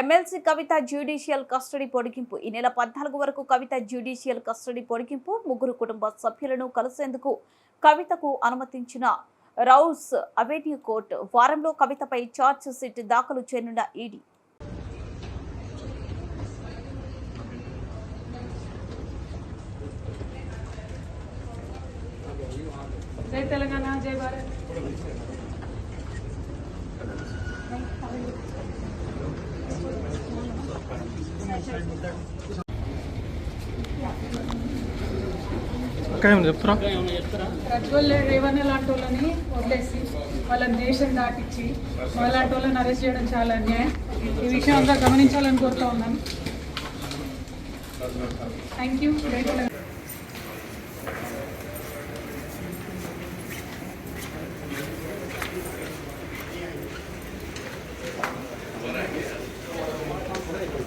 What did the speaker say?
MLC కవిత judicial custody పొడిగింపు. ఈ నెల పద్నాలుగు వరకు కవిత జ్యుడిషియల్ కస్టడీ పొడిగింపు ముగ్గురు కుటుంబ సభ్యులను కలిసేందుకు కవితకు అనుమతించిన రౌస్ అవెన్యూ కోర్టు వారంలో కవితపై ఛార్జ్ షీట్ దాఖలు చేయనున్న ఈడీ. జై తెలంగాణ జై భారత్. చెప్తారా? ప్రజ్వల్ రేవణ్య లాంటి వాళ్ళని వదిలేసి వాళ్ళని దేశం దాటించి వాళ్ళంటి వాళ్ళని అరెస్ట్ చేయడం చాలా అన్యాయం. ఈ విషయం అంతా గమనించాలని కోరుతా ఉన్నాను. Thank you